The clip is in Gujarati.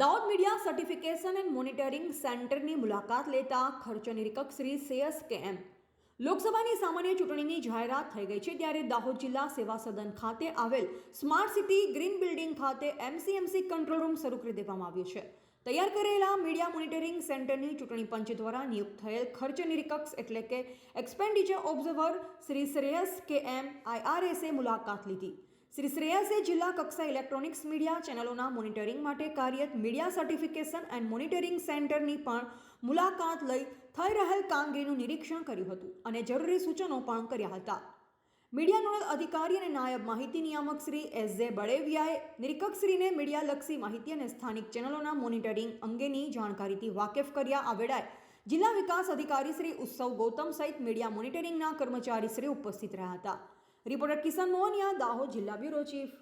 Dahod media certification and monitoring સેન્ટરની મુલાકાત લેતા ખર્ચ નિરીક્ષક શ્રી સેયસ કે એમ. લોકસભાની સામાન્ય ચૂંટણીની જાહેરાત થઈ ગઈ છે ત્યારે દાહોદ જિલ્લા સેવા સદન ખાતે આવેલ સ્માર્ટ સિટી ગ્રીન બિલ્ડિંગ ખાતે એમસીએમસી કંટ્રોલ રૂમ શરૂ કરી દેવામાં આવ્યો છે. તૈયાર કરેલા મીડિયા મોનિટરિંગ સેન્ટરની ચૂંટણી પંચ દ્વારા નિયુક્ત થયેલ ખર્ચ નિરીક્ષક એટલે કે એક્સપેન્ડિચર ઓબ્ઝર્વર શ્રી શ્રેયસ કે એમ આઈઆરએસે મુલાકાત લીધી. શ્રી શ્રેયસે જિલ્લા કક્ષા ઇલેક્ટ્રોનિક્સ મીડિયા ચેનલોના મોનિટરિંગ માટે કાર્યરત મીડિયા સર્ટિફિકેશન એન્ડ મોનિટરિંગ સેન્ટરની પણ મુલાકાત લઈ થઈ રહેલ કામગીરીનું નિરીક્ષણ કર્યું હતું અને જરૂરી સૂચનો પણ કર્યા હતા. મીડિયા નોડલ અધિકારી અને નાયબ માહિતી નિયામક શ્રી એસ જે બળેવિયાએ નિરીક્ષકશ્રીને મીડિયાલક્ષી માહિતી અને સ્થાનિક ચેનલોના મોનિટરિંગ અંગેની જાણકારીથી વાકેફ કર્યા આ જિલ્લા વિકાસ અધિકારી શ્રી ઉત્સવ ગૌતમ સહિત મીડિયા મોનિટરિંગના કર્મચારી શ્રી ઉપસ્થિત રહ્યા હતા. રિપોર્ટર કિશન મોહનિયા દાહોદ જિલ્લા બ્યુરો ચીફ.